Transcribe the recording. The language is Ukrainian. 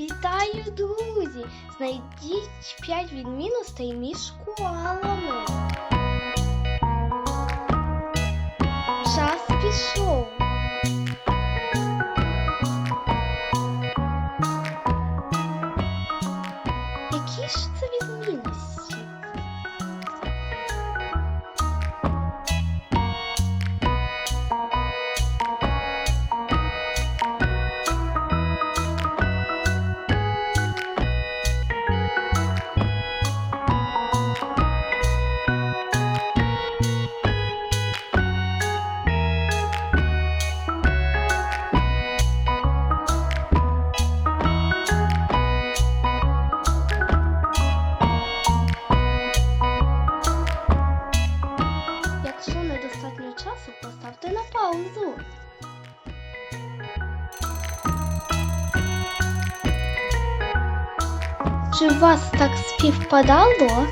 Вітаю, друзі! Знайдіть 5 відмінностей між школами. Час пішов. Які ж це відмінності? Часу, поставте на паузу. Чи у вас так співпадало?